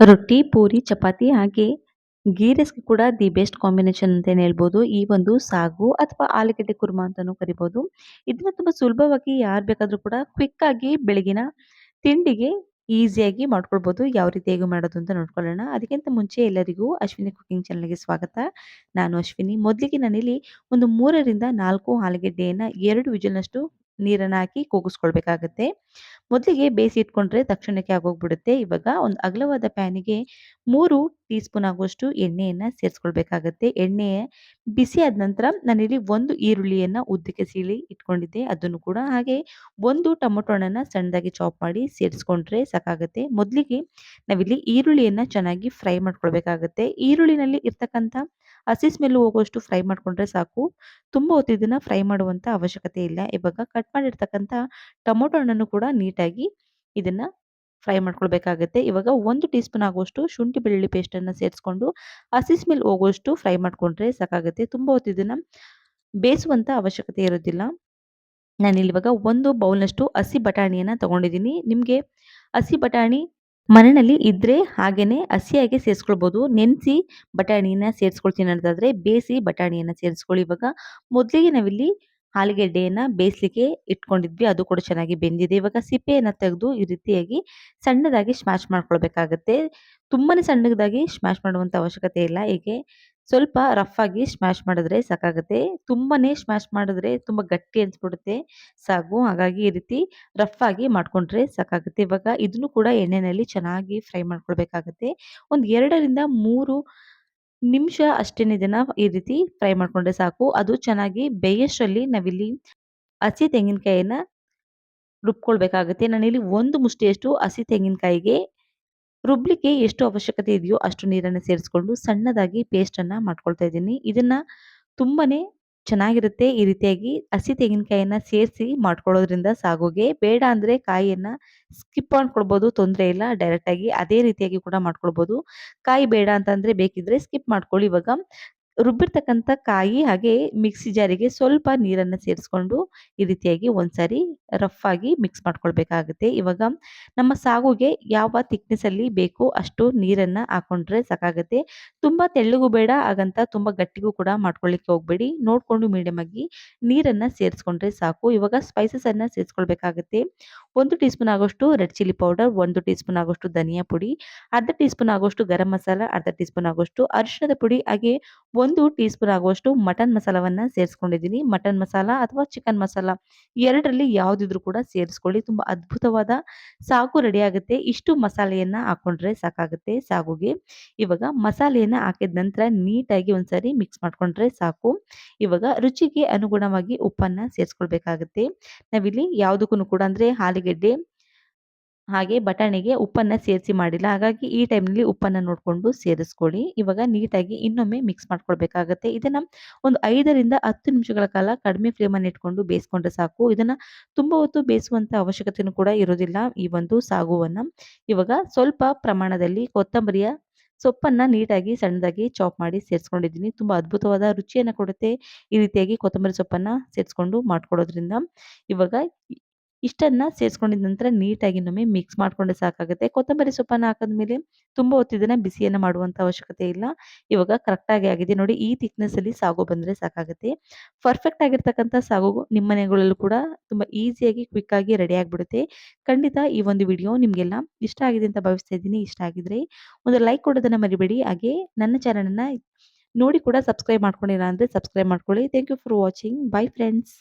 ರೊಟ್ಟಿ, ಪೂರಿ, ಚಪಾತಿ ಹಾಗೆ ಗೀ ರೈಸ್‌ಗೆ ಕೂಡ ದಿ ಬೆಸ್ಟ್ ಕಾಂಬಿನೇಷನ್ ಅಂತಾನೆ ಹೇಳ್ಬೋದು. ಈ ಒಂದು ಸಾಗು ಅಥವಾ ಆಲೂಗಡ್ಡೆ ಕುರ್ಮಾ ಅಂತಾನೂ ಕರಿಬೋದು. ಇದನ್ನ ತುಂಬಾ ಸುಲಭವಾಗಿ ಯಾರು ಬೇಕಾದರೂ ಕೂಡ ಕ್ವಿಕ್ ಆಗಿ ಬೆಳಗಿನ ತಿಂಡಿಗೆ ಈಸಿಯಾಗಿ ಮಾಡ್ಕೊಳ್ಬೋದು. ಯಾವ ರೀತಿ ಹೇಗೆ ಮಾಡೋದು ಅಂತ ನೋಡ್ಕೊಳ್ಳೋಣ. ಅದಕ್ಕಿಂತ ಮುಂಚೆ ಎಲ್ಲರಿಗೂ ಅಶ್ವಿನಿ ಕುಕಿಂಗ್ ಚಾನಲ್‌ಗೆ ಸ್ವಾಗತ. ನಾನು ಅಶ್ವಿನಿ. ಮೊದಲಿಗೆ ನಾನಿಲ್ಲಿ ಒಂದು 3ರಿಂದ 4 ಆಲೂಗೆಡ್ಡೆಯನ್ನ 2 ವಿಜಿಲ್‌ನಷ್ಟು ನೀರನ್ನ ಹಾಕಿ ಕೂಗಿಸ್ಕೊಳ್ಬೇಕಾಗತ್ತೆ. ಮೊದಲಿಗೆ ಬೇಯಿಸಿ ಇಟ್ಕೊಂಡ್ರೆ ತಕ್ಷಣಕ್ಕೆ ಆಗೋಗ್ಬಿಡುತ್ತೆ. ಇವಾಗ ಒಂದು ಅಗಲವಾದ ಪ್ಯಾನಿಗೆ 3 ಟೀ ಸ್ಪೂನ್ ಆಗುವಷ್ಟು ಎಣ್ಣೆಯನ್ನು ಸೇರಿಸ್ಕೊಳ್ಬೇಕಾಗತ್ತೆ. ಎಣ್ಣೆ ಬಿಸಿ ಆದ ನಂತರ ನಾನಿಲ್ಲಿ ಒಂದು ಈರುಳ್ಳಿಯನ್ನು ಉದ್ದಕ್ಕೆ ಸೀಳಿ ಇಟ್ಕೊಂಡಿದ್ದೆ ಅದನ್ನು ಕೂಡ ಹಾಗೆ ಒಂದು ಟೊಮೊಟೊ ಹಣ್ಣನ್ನು ಸಣ್ಣದಾಗಿ ಚಾಪ್ ಮಾಡಿ ಸೇರಿಸ್ಕೊಂಡ್ರೆ ಸಾಕಾಗುತ್ತೆ. ಮೊದಲಿಗೆ ನಾವಿಲ್ಲಿ ಈರುಳ್ಳಿಯನ್ನು ಚೆನ್ನಾಗಿ ಫ್ರೈ ಮಾಡ್ಕೊಳ್ಬೇಕಾಗತ್ತೆ. ಈರುಳ್ಳಿನಲ್ಲಿ ಇರ್ತಕ್ಕಂಥ ಹಸಿ ಸ್ಮೆಲ್ ಹೋಗುವಷ್ಟು ಫ್ರೈ ಮಾಡ್ಕೊಂಡ್ರೆ ಸಾಕು. ತುಂಬ ಹೊತ್ತು ಫ್ರೈ ಮಾಡುವಂತ ಅವಶ್ಯಕತೆ ಇಲ್ಲ. ಇವಾಗ ಕಟ್ ಮಾಡಿರ್ತಕ್ಕಂಥ ಟೊಮೊಟೊ ಹಣ್ಣನ್ನು ಕೂಡ ನೀಟಾಗಿ ಇದನ್ನ ಫ್ರೈ ಮಾಡ್ಕೊಳ್ಬೇಕಾಗುತ್ತೆ ಇವಾಗ ಒಂದು ಟೀ ಸ್ಪೂನ್ ಆಗುವಷ್ಟು ಶುಂಠಿ ಬೆಳ್ಳುಳ್ಳಿ ಪೇಸ್ಟನ್ನು ಸೇರಿಸ್ಕೊಂಡು ಹಸಿ ಸ್ಮೆಲ್ ಹೋಗುವಷ್ಟು ಫ್ರೈ ಮಾಡ್ಕೊಂಡ್ರೆ ಸಾಕಾಗುತ್ತೆ. ತುಂಬ ಹೊತ್ತು ಇದನ್ನ ಬೇಯಿಸುವಂಥ ಅವಶ್ಯಕತೆ ಇರೋದಿಲ್ಲ. ನಾನಿಲ್ಲಿ ಇವಾಗ ಒಂದು ಬೌಲ್‌ನಷ್ಟು ಹಸಿ ಬಟಾಣಿಯನ್ನು ತಗೊಂಡಿದ್ದೀನಿ. ನಿಮಗೆ ಹಸಿ ಬಟಾಣಿ ಮನೆಯಲ್ಲಿ ಇದ್ದರೆ ಹಾಗೇನೆ ಹಸಿಯಾಗೆ ಸೇರಿಸ್ಕೊಳ್ಬೋದು. ನೆನೆಸಿ ಬಟಾಣಿಯನ್ನ ಸೇರಿಸ್ಕೊಳ್ತೀನಿ ಅನ್ನೋದಾದ್ರೆ ಬೇಯಿಸಿ ಬಟಾಣಿಯನ್ನ ಸೇರಿಸ್ಕೊಳ್ಳಿ. ಇವಾಗ ಮೊದಲಿಗೆ ನಾವಿಲ್ಲಿ ಆಲೂಗೆಡ್ಡೆಯನ್ನ ಬೇಯಿಸ್ಲಿಕ್ಕೆ ಇಟ್ಕೊಂಡಿದ್ವಿ. ಅದು ಕೂಡ ಚೆನ್ನಾಗಿ ಬೆಂದಿದೆ. ಇವಾಗ ಸಿಪ್ಪೆಯನ್ನು ತೆಗೆದು ಈ ರೀತಿಯಾಗಿ ಸಣ್ಣದಾಗಿ ಸ್ಮ್ಯಾಶ್ ಮಾಡ್ಕೊಳ್ಬೇಕಾಗತ್ತೆ. ತುಂಬಾನೇ ಸಣ್ಣದಾಗಿ ಸ್ಮ್ಯಾಶ್ ಮಾಡುವಂತ ಅವಶ್ಯಕತೆ ಇಲ್ಲ. ಹೀಗೆ ಸ್ವಲ್ಪ ರಫ್ ಆಗಿ ಸ್ಮ್ಯಾಶ್ ಮಾಡಿದ್ರೆ ಸಾಕಾಗುತ್ತೆ. ತುಂಬಾನೇ ಸ್ಮ್ಯಾಶ್ ಮಾಡಿದ್ರೆ ತುಂಬಾ ಗಟ್ಟಿ ಅನ್ಸ್ಬಿಡುತ್ತೆ ಸಾಗು. ಹಾಗಾಗಿ ಈ ರೀತಿ ರಫ್ ಆಗಿ ಮಾಡ್ಕೊಂಡ್ರೆ ಸಾಕಾಗುತ್ತೆ. ಇವಾಗ ಇದನ್ನು ಕೂಡ ಎಣ್ಣೆನಲ್ಲಿ ಚೆನ್ನಾಗಿ ಫ್ರೈ ಮಾಡ್ಕೊಳ್ಬೇಕಾಗತ್ತೆ. ಒಂದು 2ರಿಂದ 3 ನಿಮಿಷ ಅಷ್ಟೇನೆ ಇದನ್ನ ಈ ರೀತಿ ಫ್ರೈ ಮಾಡ್ಕೊಂಡ್ರೆ ಸಾಕು. ಅದು ಚೆನ್ನಾಗಿ ಬೇಯಷ್ಟರಲ್ಲಿ ನಾವಿಲ್ಲಿ ಹಸಿ ತೆಂಗಿನಕಾಯಿಯನ್ನ ರುಬ್ಕೊಳ್ಬೇಕಾಗುತ್ತೆ. ನಾನಿಲ್ಲಿ ಒಂದು ಮುಷ್ಟಿಯಷ್ಟು ಹಸಿ ತೆಂಗಿನಕಾಯಿಗೆ ರುಬ್ಲಿಕ್ಕೆ ಎಷ್ಟು ಅವಶ್ಯಕತೆ ಇದೆಯೋ ಅಷ್ಟು ನೀರನ್ನ ಸೇರಿಸ್ಕೊಂಡು ಸಣ್ಣದಾಗಿ ಪೇಸ್ಟನ್ನು ಮಾಡ್ಕೊಳ್ತಾ ಇದ್ದೀನಿ. ಇದನ್ನ ತುಂಬಾನೇ ಚೆನ್ನಾಗಿರುತ್ತೆ. ಈ ರೀತಿಯಾಗಿ ಹಸಿ ತೆಂಗಿನಕಾಯಿಯನ್ನ ಸೇರಿಸಿ ಮಾಡ್ಕೊಳ್ಳೋದ್ರಿಂದ ಸಾಗುಗೆ. ಬೇಡ ಅಂದ್ರೆ ಕಾಯಿಯನ್ನ ಸ್ಕಿಪ್ ಮಾಡ್ಕೊಳ್ಬೋದು, ತೊಂದರೆ ಇಲ್ಲ. ಡೈರೆಕ್ಟಾಗಿ ಅದೇ ರೀತಿಯಾಗಿ ಕೂಡ ಮಾಡ್ಕೊಳ್ಬೋದು. ಕಾಯಿ ಬೇಡ ಅಂತಂದ್ರೆ ಬೇಕಿದ್ರೆ ಸ್ಕಿಪ್ ಮಾಡ್ಕೊಳ್ಳಿ. ಇವಾಗ ರುಬ್ಬಿರ್ತಕ್ಕಂಥ ಕಾಯಿ ಹಾಗೆ ಮಿಕ್ಸಿ ಜಾರಿಗೆ ಸ್ವಲ್ಪ ನೀರನ್ನ ಸೇರಿಸ್ಕೊಂಡು ಈ ರೀತಿಯಾಗಿ ಒಂದ್ಸಾರಿ ರಫ್ ಆಗಿ ಮಿಕ್ಸ್ ಮಾಡ್ಕೊಳ್ಬೇಕಾಗುತ್ತೆ. ಇವಾಗ ನಮ್ಮ ಸಾಗುಗೆ ಯಾವ ಥಿಕ್ನೆಸ್ಸಲ್ಲಿ ಬೇಕು ಅಷ್ಟು ನೀರನ್ನ ಹಾಕೊಂಡ್ರೆ ಸಾಕಾಗುತ್ತೆ. ತುಂಬಾ ತೆಳ್ಳಗೂ ಬೇಡ ಹಾಗಂತ ತುಂಬಾ ಗಟ್ಟಿಗೂ ಕೂಡ ಮಾಡ್ಕೊಳ್ಳಿಕ್ಕೆ ಹೋಗ್ಬೇಡಿ. ನೋಡ್ಕೊಂಡು ಮೀಡಿಯಮ್ ಆಗಿ ನೀರನ್ನ ಸೇರಿಸ್ಕೊಂಡ್ರೆ ಸಾಕು. ಇವಾಗ ಸ್ಪೈಸಸ್ ಅನ್ನ ಸೇರಿಸ್ಕೊಳ್ಬೇಕಾಗುತ್ತೆ. ಒಂದು ಟೀ ಸ್ಪೂನ್ ಆಗೋಷ್ಟು ರೆಡ್ ಚಿಲ್ಲಿ ಪೌಡರ್, ಒಂದು ಟೀ ಸ್ಪೂನ್ ಆಗೋಷ್ಟು ಧನಿಯಾ ಪುಡಿ, ಅರ್ಧ ಟೀ ಸ್ಪೂನ್ ಆಗೋಷ್ಟು ಗರಂ ಮಸಾಲ, ಅರ್ಧ ಟೀ ಸ್ಪೂನ್ ಆಗೋಷ್ಟು ಅರಿಶಿನದ ಪುಡಿ ಹಾಗೆ 1 ಟೀ ಸ್ಪೂನ್ ಆಗುವಷ್ಟು ಮಟನ್ ಮಸಾಲವನ್ನು ಸೇರಿಸ್ಕೊಂಡಿದ್ದೀನಿ. ಮಟನ್ ಮಸಾಲ ಅಥವಾ ಚಿಕನ್ ಮಸಾಲ ಎರಡರಲ್ಲಿ ಯಾವುದಿದ್ರೂ ಕೂಡ ಸೇರಿಸ್ಕೊಳ್ಳಿ. ತುಂಬಾ ಅದ್ಭುತವಾದ ಸಾಗು ರೆಡಿ ಆಗುತ್ತೆ. ಇಷ್ಟು ಮಸಾಲೆಯನ್ನ ಹಾಕೊಂಡ್ರೆ ಸಾಕಾಗುತ್ತೆ ಸಾಗುಗೆ. ಇವಾಗ ಮಸಾಲೆಯನ್ನ ಹಾಕಿದ ನಂತರ ನೀಟಾಗಿ ಒಂದ್ಸರಿ ಮಿಕ್ಸ್ ಮಾಡ್ಕೊಂಡ್ರೆ ಸಾಕು. ಇವಾಗ ರುಚಿಗೆ ಅನುಗುಣವಾಗಿ ಉಪ್ಪನ್ನ ಸೇರಿಸ್ಕೊಳ್ಬೇಕಾಗುತ್ತೆ. ನಾವಿಲ್ಲಿ ಯಾವುದಕ್ಕೂ ಕೂಡ ಅಂದ್ರೆ ಆಲೂಗೆಡ್ಡೆ ಹಾಗೆ ಬಟಾಣಿಗೆ ಉಪ್ಪನ್ನ ಸೇರಿಸಿ ಮಾಡಿಲ್ಲ. ಹಾಗಾಗಿ ಈ ಟೈಮ್‌ನಲ್ಲಿ ಉಪ್ಪನ್ನ ನೋಡಿಕೊಂಡು ಸೇರಿಸ್ಕೊಳ್ಳಿ. ಇವಾಗ ನೀಟಾಗಿ ಇನ್ನೊಮ್ಮೆ ಮಿಕ್ಸ್ ಮಾಡ್ಕೊಳ್ಬೇಕಾಗತ್ತೆ. ಇದನ್ನ ಒಂದು 5ರಿಂದ 10 ನಿಮಿಷಗಳ ಕಾಲ ಕಡಿಮೆ ಫ್ಲೇಮನ್ನು ಇಟ್ಕೊಂಡು ಬೇಯಿಸ್ಕೊಂಡ್ರೆ ಸಾಕು. ಇದನ್ನ ತುಂಬಾ ಹೊತ್ತು ಬೇಯಿಸುವಂಥ ಅವಶ್ಯಕತೆಯೂ ಕೂಡ ಇರೋದಿಲ್ಲ ಈ ಒಂದು ಸಾಗುವನ್ನ. ಇವಾಗ ಸ್ವಲ್ಪ ಪ್ರಮಾಣದಲ್ಲಿ ಕೊತ್ತಂಬರಿಯ ಸೊಪ್ಪನ್ನ ನೀಟಾಗಿ ಸಣ್ಣದಾಗಿ ಚಾಪ್ ಮಾಡಿ ಸೇರಿಸ್ಕೊಂಡಿದ್ದೀನಿ. ತುಂಬ ಅದ್ಭುತವಾದ ರುಚಿಯನ್ನು ಕೊಡುತ್ತೆ. ಈ ರೀತಿಯಾಗಿ ಕೊತ್ತಂಬರಿ ಸೊಪ್ಪನ್ನ ಸೇರಿಸ್ಕೊಂಡು ಮಾಡ್ಕೊಡೋದ್ರಿಂದ ಇವಾಗ ಇಷ್ಟನ್ನ ಸೇರಿಸ್ಕೊಂಡಿದ ನಂತರ ನೀಟಾಗಿ ಇನ್ನೊಮ್ಮೆ ಮಿಕ್ಸ್ ಮಾಡ್ಕೊಂಡ್ರೆ ಸಾಕಾಗುತ್ತೆ. ಕೊತ್ತಂಬರಿ ಸೊಪ್ಪನ್ನ ಹಾಕಿದ್ಮೇಲೆ ತುಂಬ ಹೊತ್ತಿದ್ದನ್ನು ಬಿಸಿಯನ್ನು ಮಾಡುವಂಥ ಅವಶ್ಯಕತೆ ಇಲ್ಲ. ಇವಾಗ ಕರೆಕ್ಟಾಗಿ ಆಗಿದೆ ನೋಡಿ. ಈ ಥಿಕ್ನೆಸ್ಸಲ್ಲಿ ಸಾಗು ಬಂದರೆ ಸಾಕಾಗುತ್ತೆ. ಪರ್ಫೆಕ್ಟ್ ಆಗಿರ್ತಕ್ಕಂಥ ಸಾಗು ನಿಮ್ಮ ಮನೆಗಳಲ್ಲೂ ಕೂಡ ತುಂಬ ಈಸಿಯಾಗಿ ಕ್ವಿಕ್ ಆಗಿ ರೆಡಿ ಆಗಿಬಿಡುತ್ತೆ ಖಂಡಿತ ಈ ಒಂದು ವಿಡಿಯೋ ನಿಮಗೆಲ್ಲ ಇಷ್ಟ ಆಗಿದೆ ಅಂತ ಭಾವಿಸ್ತಾ ಇದ್ದೀನಿ. ಇಷ್ಟ ಆಗಿದ್ರೆ ಒಂದು ಲೈಕ್ ಕೊಡೋದನ್ನು ಮರಿಬೇಡಿ. ಹಾಗೆ ನನ್ನ ಚಾನಲನ್ನು ನೋಡಿ ಕೂಡ ಸಬ್ಸ್ಕ್ರೈಬ್ ಮಾಡ್ಕೊಂಡಿಲ್ಲ ಅಂದರೆ ಸಬ್ಸ್ಕ್ರೈಬ್ ಮಾಡ್ಕೊಳ್ಳಿ. Thank you for watching. Bye friends.